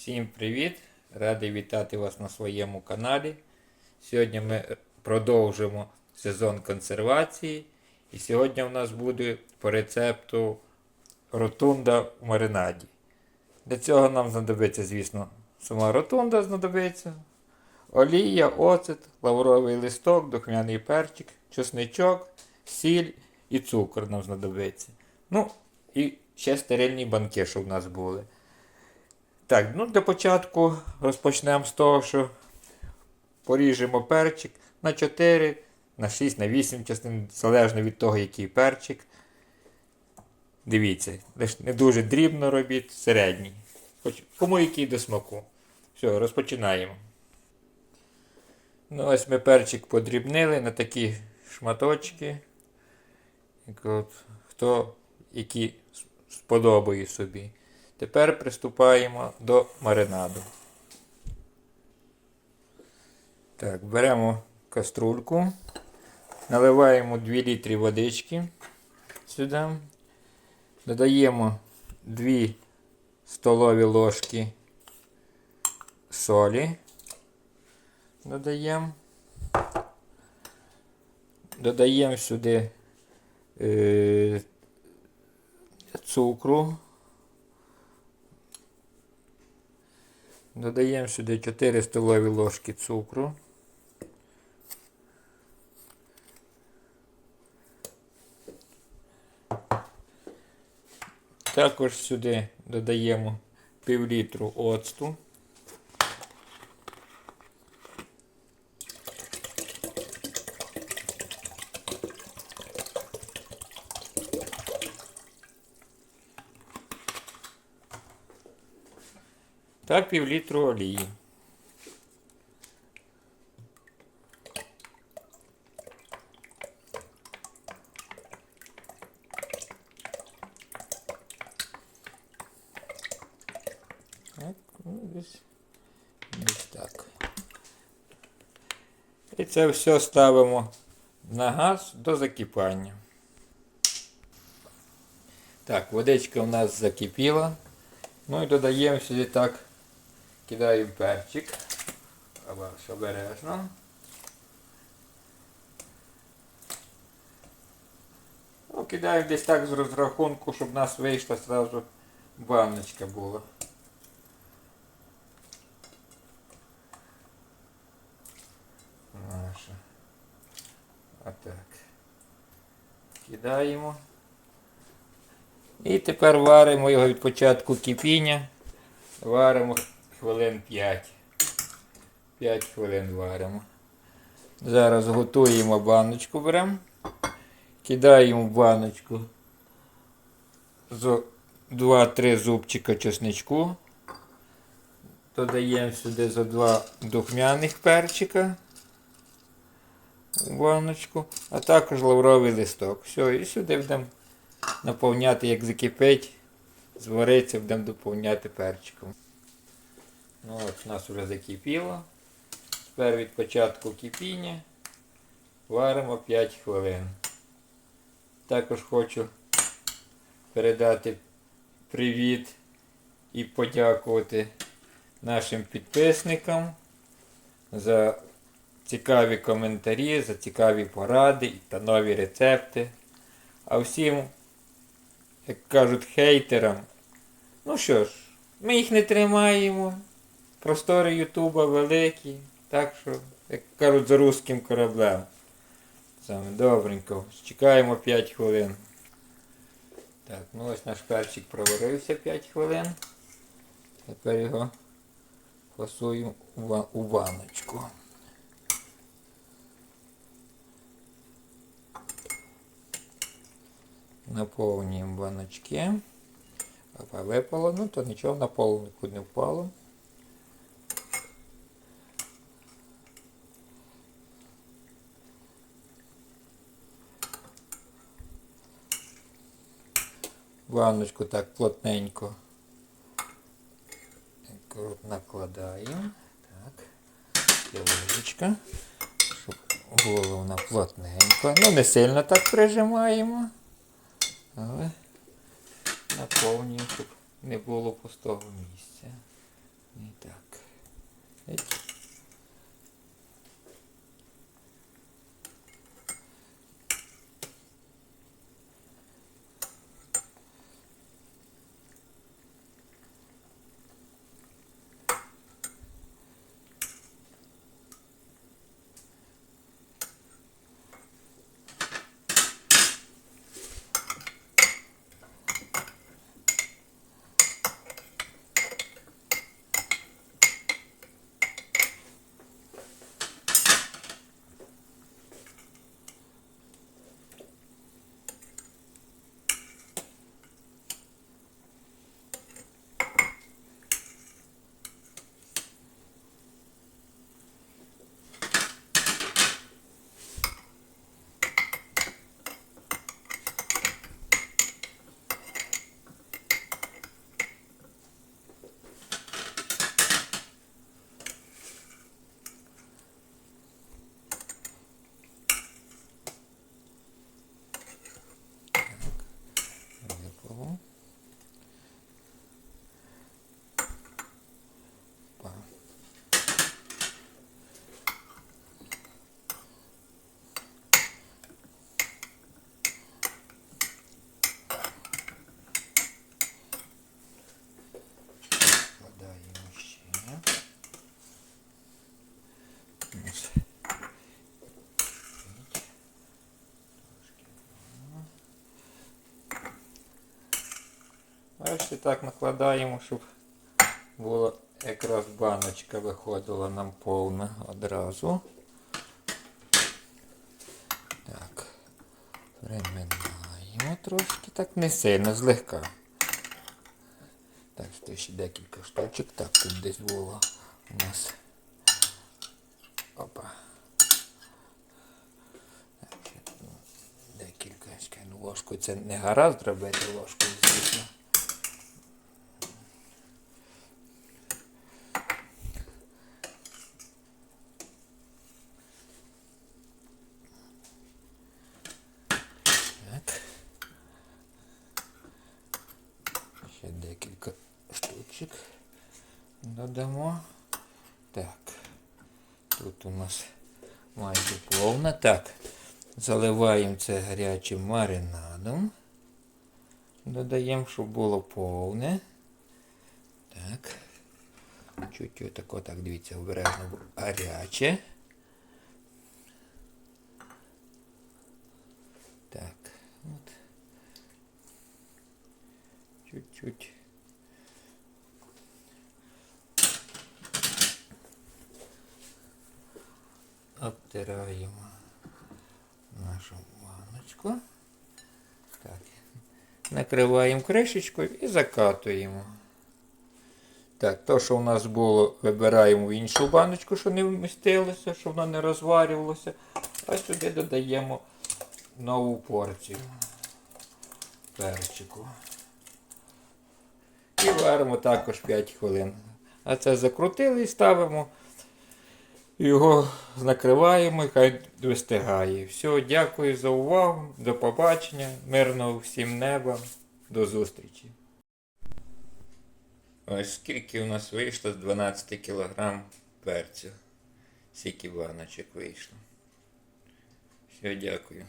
Всім привіт! Радий вітати вас на своєму каналі. Сьогодні ми продовжимо сезон консервації. І сьогодні у нас буде по рецепту ротунда в маринаді. Для цього нам знадобиться, звісно, сама ротунда знадобиться. Олія, оцет, лавровий листок, духмяний перчик, чесничок, сіль і цукор нам знадобиться. Ну, і ще стерильні банки, щоб у нас були. Так, ну для початку розпочнемо з того, що поріжемо перчик на 4, на 6, на 8 частин, залежно від того, який перчик. Дивіться, не дуже дрібно робіть, середній. Хоч кому який до смаку. Все, розпочинаємо. Ну, ось ми перчик подрібнили на такі шматочки. От, Хто які сподобає собі. Тепер приступаємо до маринаду. Так, беремо каструльку, наливаємо 2 літри водички сюди. Додаємо 2 столові ложки солі. Додаємо. Додаємо сюди е, цукру. Додаємо сюди 4 столові ложки цукру. Також сюди додаємо пів літру оцту. Та пів літру олії. Так, ну, десь, десь так. І це все ставимо на газ до закипання. Так, водичка у нас закипіла. Ну і додаємо сюди так, кидаємо перчик. Обережно. Ну, кидаємо десь так з розрахунку, щоб у нас вийшла одразу баночка була. Отак. Кидаємо. І тепер варимо його від початку кипіння. Варимо хвилин 5. 5 хвилин варимо. Зараз готуємо баночку беремо. Кидаємо в баночку 2-3 зубчика чесничку. Додаємо сюди за 2 духмяних перчика в баночку, а також лавровий листок. Все, і сюди будемо наповняти, як закипить, звариться, будемо доповняти перчиком. Ну от, У нас вже закипіло. Тепер від початку кипіння варимо 5 хвилин. Також хочу передати привіт і подякувати нашим підписникам за цікаві коментарі, за цікаві поради та нові рецепти. А всім, як кажуть, хейтерам, ну що ж, ми їх не тримаємо. Простори Ютуба великі. Так що, як кажуть, за русським кораблем. Саме добренько. Чекаємо 5 хвилин. Так, ну ось наш перчик проварився 5 хвилин. Тепер його фасуємо у ваночку. Наповнюємо баночки. Опа, випало, ну то нічого на пол нікуди не впало. Ванночку так плотненько накладаємо. Так, є ложечка, щоб було вона плотненько. Ну, не сильно так прижимаємо, але наповнюємо, щоб не було пустого місця. І так. Бачите, так накладаємо, щоб була якраз баночка виходила нам повна одразу. Так, приминаємо трошки, так не сильно, злегка. Так, ще ще декілька штучок. Так, тут десь було у нас. Опа. Так, декілька ще ну, ложку. Це не гаразд робити ложкою, звісно. Так. Ще декілька штучок додамо. Так. Тут у нас майже повна. Так. Заливаємо це гарячим маринадом. Додаємо, щоб було повне. Так. Чуть-чуть так, дивіться, обережно гаряче. Так, от. Чуть-чуть. Обтираємо нашу баночку. Так. Накриваємо кришечкою і закатуємо. Так, то, що у нас було, вибираємо в іншу баночку, що не вмістилося, щоб воно не розварювалося. А сюди додаємо нову порцію перчику. І варимо також 5 хвилин. А це закрутили і ставимо. Його накриваємо і хай вистигає. Все, дякую за увагу. До побачення. Мирного всім неба. До зустрічі. Ось скільки у нас вийшло з 12 кг перцю. Скільки баночок вийшло. Все, дякую.